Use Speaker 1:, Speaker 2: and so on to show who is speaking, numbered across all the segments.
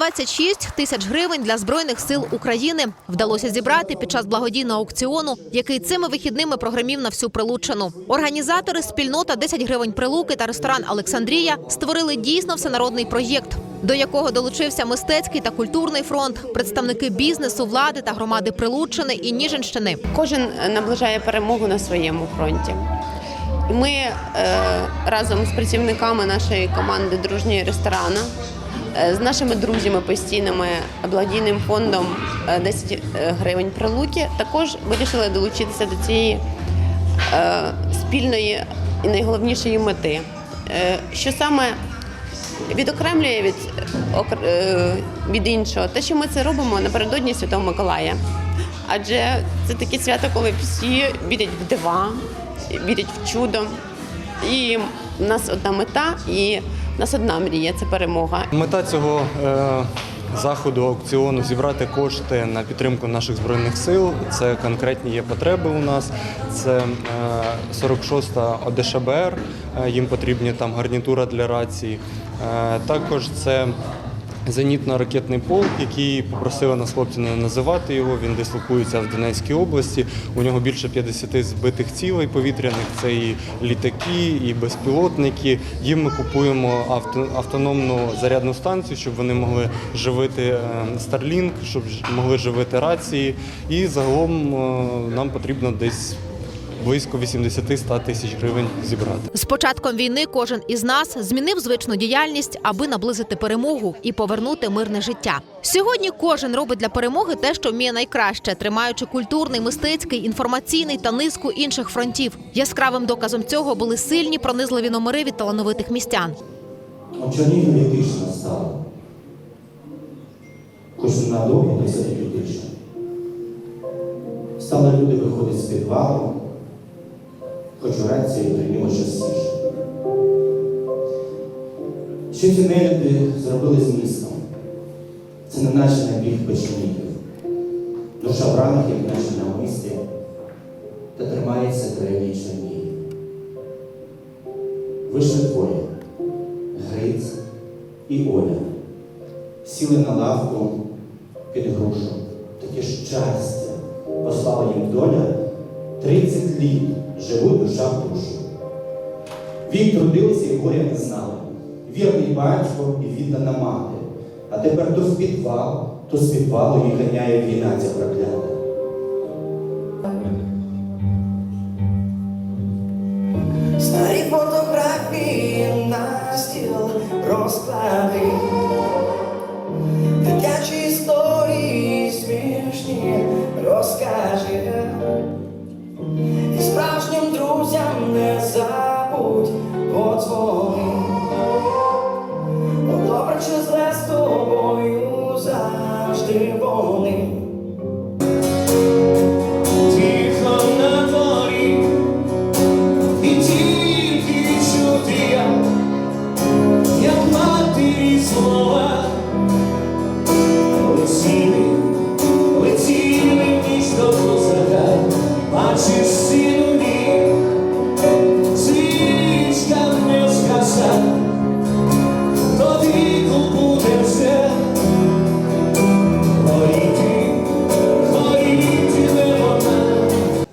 Speaker 1: 126 тисяч гривень для збройних сил України вдалося зібрати під час благодійного аукціону, який цими вихідними програмів на всю прилуччину. Організатори спільнота 10 гривень прилуки та ресторан Олександрія створили дійсно всенародний проєкт, до якого долучився мистецький та культурний фронт, представники бізнесу, влади та громади Прилуччини і Ніжинщини.
Speaker 2: Кожен наближає перемогу на своєму фронті. Ми е, разом з працівниками нашої команди дружньої ресторану, з нашими друзями постійними благодійним фондом е, 10 гривень прилуки, також вирішили долучитися до цієї е, спільної і найголовнішої мети. Е, що саме відокремлює від, е, від іншого, те, що ми це робимо напередодні Святого Миколая. Адже це таке свято, коли всі вірять в дива, вірять в чудо. І в нас одна мета, і нас одна мрія це перемога.
Speaker 3: Мета цього е, заходу аукціону зібрати кошти на підтримку наших збройних сил. Це конкретні є потреби у нас. Це е, 46-та ОДШБР, е, їм потрібні там гарнітура для рації. Е, також це Зенітно-ракетний полк, який попросили нас хлопці не називати його. Він дислокується в Донецькій області. У нього більше 50 збитих цілей повітряних. Це і літаки, і безпілотники. Їм ми купуємо авто, автономну зарядну станцію, щоб вони могли живити е, Starlink, щоб могли живити рації. І загалом е, нам потрібно десь близько 80-100 тисяч гривень зібрати.
Speaker 1: З початком війни кожен із нас змінив звичну діяльність, аби наблизити перемогу і повернути мирне життя. Сьогодні кожен робить для перемоги те, що вміє найкраще, тримаючи культурний, мистецький, інформаційний та низку інших фронтів. Яскравим доказом цього були сильні пронизливі номери від талановитих містян.
Speaker 4: У Чернігові тишина стала. Хоч надовго не сидить тиша. Стали люди виходять з підвалу, рації приймемо частіше. Що ці нелюди зробили з містом? Це не наче набіг печеників. Душа в ранах, як наче на мисті, та тримається древній Чернігів. Вийшли двоє. Гриць і Оля сіли на лавку під грушу. Таке щастя послала їм доля 30 літ живуть душа в душу. Вік трудилися і горя не знали. Вірний батько і віддана мати. А тепер то в підвал, то з підвалу їх ганяє війна ця проклята.
Speaker 5: Старі фотографії на стіл розклади, Oh.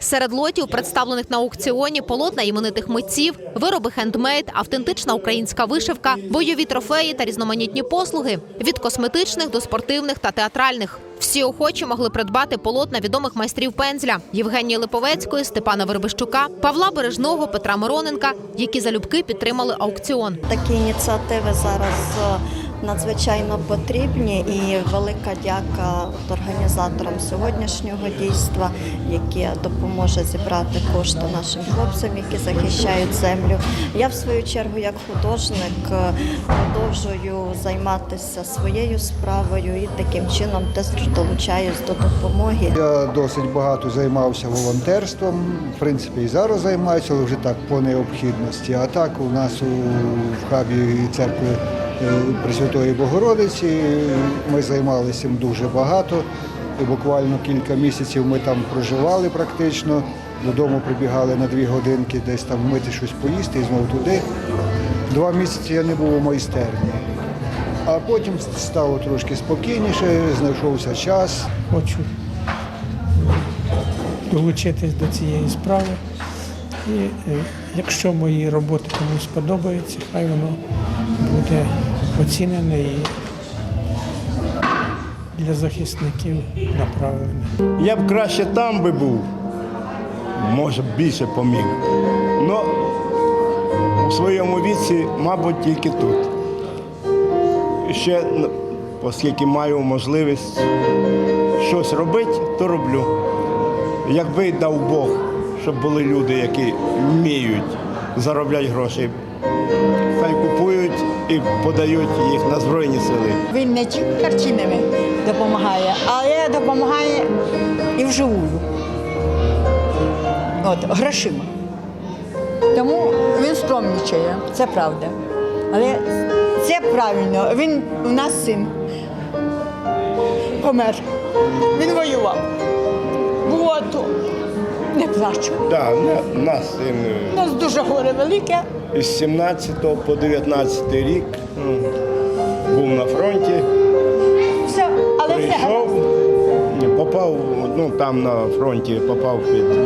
Speaker 1: Серед лотів, представлених на аукціоні, полотна іменитих митців, вироби хендмейд, автентична українська вишивка, бойові трофеї та різноманітні послуги від косметичних до спортивних та театральних. Всі охочі могли придбати полотна відомих майстрів пензля Євгенії Липовецької, Степана Вербищука, Павла Бережного, Петра Мироненка, які залюбки підтримали аукціон.
Speaker 6: Такі ініціативи зараз е, надзвичайно потрібні і велика дяка організаторам сьогоднішнього дійства, яке допоможе зібрати кошти нашим хлопцям, які захищають землю. Я в свою чергу, як художник, е, продовжую займатися своєю справою і таким чином теж долучаюсь до допомоги.
Speaker 7: Я досить багато займався волонтерством, в принципі, і зараз займаюся, але вже так по необхідності. А так у нас у в хабі церкви Пресвятої Богородиці ми займалися цим дуже багато. І буквально кілька місяців ми там проживали практично. Додому прибігали на дві годинки, десь там вмити щось поїсти і знову туди. Два місяці я не був у майстерні. А потім стало трошки спокійніше, знайшовся час.
Speaker 8: хочу долучитись до цієї справи. І е, якщо мої роботи комусь сподобаються, хай воно буде оцінене і для захисників направлене.
Speaker 9: Я б краще там би був, може б більше поміг. Но у своєму віці, мабуть, тільки тут. Ще, оскільки маю можливість щось робити, то роблю. Якби дав Бог, щоб були люди, які вміють заробляти гроші, і подають їх на Збройні сили.
Speaker 10: Він не тільки картинами допомагає, але допомагає і вживую. От, грошима. Тому він скромнічає, це правда. Але це правильно. Він у нас син помер. Він воював. Було АТО. Не плачу.
Speaker 9: Так, у нас син
Speaker 10: У нас дуже горе велике.
Speaker 9: Із 17 по 19 рік ну, був на фронті.
Speaker 10: Все, але все.
Speaker 9: Попав, ну там на фронті попав під е,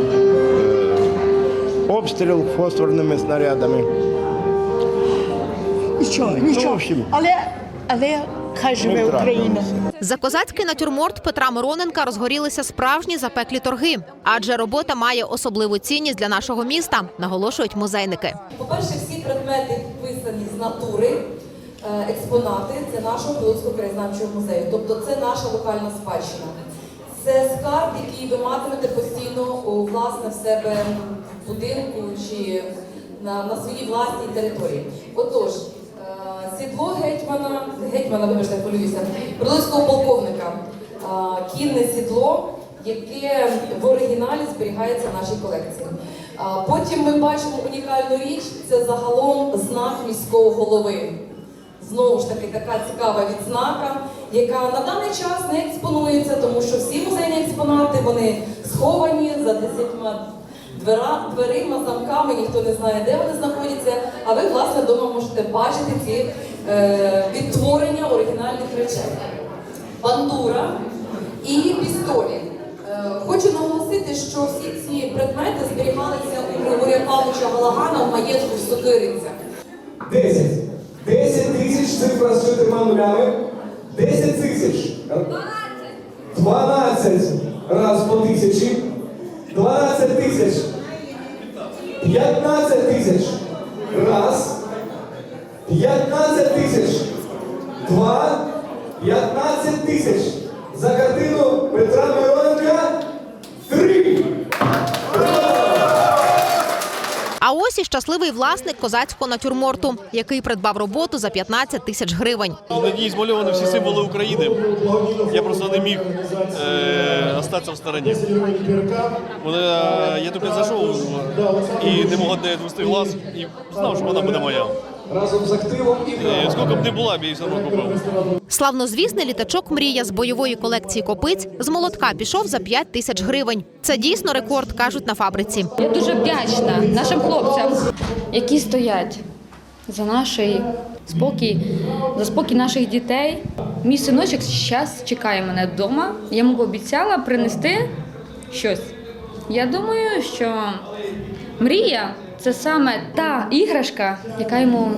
Speaker 9: обстріл фосфорними снарядами.
Speaker 10: Нічого,
Speaker 9: Ну, в общем.
Speaker 10: Але, але хай живе Україна.
Speaker 1: За козацький натюрморт Петра Мироненка розгорілися справжні запеклі торги, адже робота має особливу цінність для нашого міста, наголошують музейники.
Speaker 11: По-перше, всі предмети вписані з натури, е, експонати це нашого Білоруського краєзнавчого музею. Тобто це наша локальна спадщина. Це скарб, який ви матимете постійно у, власне в себе в будинку чи на, на своїй власній території. Отож, сідло гетьмана, гетьмана, вибачте, хвилююся, Білоруського полковника, кінне сідло, яке в оригіналі зберігається в нашій колекції. Потім ми бачимо унікальну річ це загалом знак міського голови. Знову ж таки, така цікава відзнака, яка на даний час не експонується, тому що всі музейні експонати вони сховані за десятьма дверима, замками, ніхто не знає, де вони знаходяться. А ви, власне, вдома можете бачити ці відтворення оригінальних речей. Бандура і пістолі. Е, Хочу наголосити, що всі ці предмети зберігалися у Григорія Павловича Галагана в маєтку в Сокиринцях.
Speaker 5: 10. 10 тисяч цифра з чотирма нулями. 10 тисяч. 12 раз по тисячі. 12 тисяч. 15 тисяч. Раз. 15
Speaker 1: І щасливий власник козацького натюрморту, який придбав роботу за 15 тисяч гривень.
Speaker 12: На ній змальовані всі символи України. Я просто не міг е, в стороні. Вона, я тільки зайшов і не мог відвести глаз, і знав, що вона буде моя.
Speaker 5: Разом з активом і
Speaker 12: скільки б не була, б я її все одно купив.
Speaker 1: Славнозвісний літачок Мрія з бойової колекції копиць з молотка пішов за 5 тисяч гривень. Це дійсно рекорд, кажуть на фабриці.
Speaker 13: Я дуже вдячна нашим хлопцям, які стоять за наш спокій, за спокій наших дітей. Мій синочок зараз чекає мене вдома. Я йому пообіцяла принести щось. Я думаю, що мрія це саме та іграшка, яка йому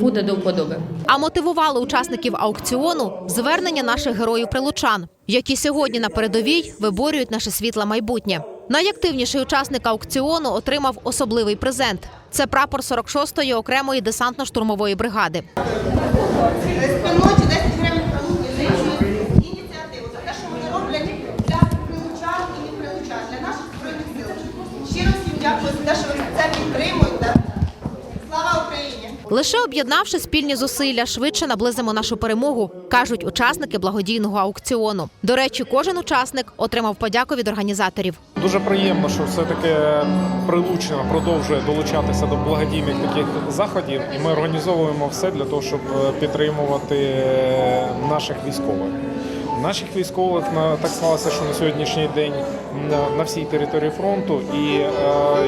Speaker 13: буде до вподоби.
Speaker 1: А мотивували учасників аукціону звернення наших героїв прилучан, які сьогодні на передовій виборюють наше світле майбутнє. Найактивніший учасник аукціону отримав особливий презент. Це прапор 46-ї окремої десантно-штурмової бригади.
Speaker 14: спільноті 10 гривень продуктів за їхню ініціативу, за те, що вони роблять для прилучан і не прилучан, для наших збройних сил. Щиро всім дякую за те, що ви це підтримуєте. Слава Україні!
Speaker 1: Лише об'єднавши спільні зусилля, швидше наблизимо нашу перемогу, кажуть учасники благодійного аукціону. До речі, кожен учасник отримав подяку від організаторів.
Speaker 8: Дуже приємно, що все-таки прилучно продовжує долучатися до благодійних таких заходів, і ми організовуємо все для того, щоб підтримувати наших військових. Наших військових. Так склалося, що на сьогоднішній день на, всій території фронту. І е,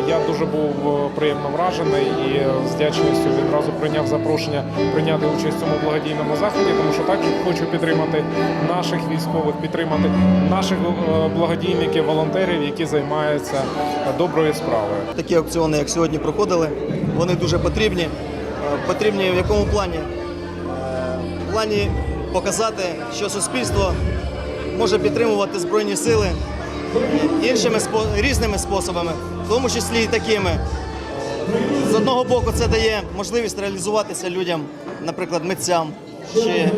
Speaker 8: я дуже був е, приємно вражений і з вдячністю відразу прийняв запрошення прийняти участь в цьому благодійному заході, тому що також хочу підтримати наших військових, підтримати наших е, благодійників, волонтерів, які займаються доброю справою.
Speaker 15: Такі аукціони, як сьогодні проходили, вони дуже потрібні. Потрібні в якому плані? В плані показати, що суспільство може підтримувати Збройні сили іншими різними способами, в тому числі і такими. З одного боку, це дає можливість реалізуватися людям, наприклад, митцям чи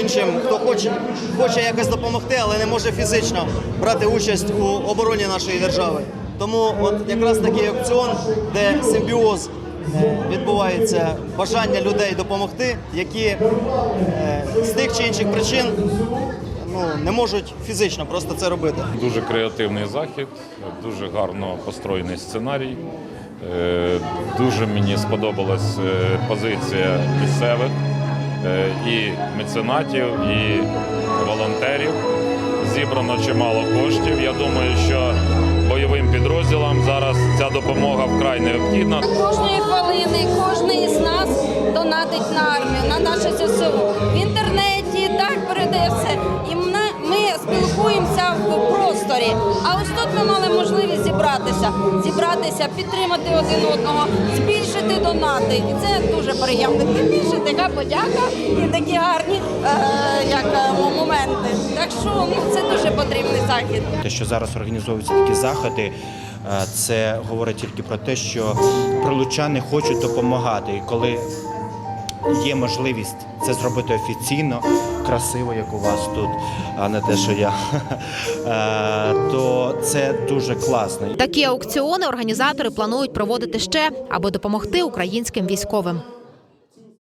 Speaker 15: іншим, хто хоче, хоче якось допомогти, але не може фізично брати участь у обороні нашої держави. Тому от якраз такий аукціон, де симбіоз е, відбувається, бажання людей допомогти, які е, з тих чи інших причин ну, не можуть фізично просто це робити.
Speaker 16: Дуже креативний захід, дуже гарно построєний сценарій. Е, Дуже мені сподобалась е, позиція місцевих е, і меценатів, і волонтерів. Зібрано чимало коштів. Я думаю, що бойовим підрозділам зараз ця допомога вкрай необхідна.
Speaker 13: Кожної хвилини, кожен з нас донатить на армію, на наше ЗСУ. В інтернеті все. І ми ми спілкуємося в просторі. А ось тут ми мали можливість зібратися, зібратися, підтримати один одного, збільшити донати. І це дуже приємно. Тим більше така подяка і такі гарні е, як е, моменти. Так що ну, це дуже потрібний захід.
Speaker 4: Те, що зараз організовуються такі заходи, е, це говорить тільки про те, що прилучани хочуть допомагати. І коли є можливість це зробити офіційно, красиво, як у вас тут, а не те, що я, е, то це дуже класно.
Speaker 1: Такі аукціони організатори планують проводити ще, аби допомогти українським військовим.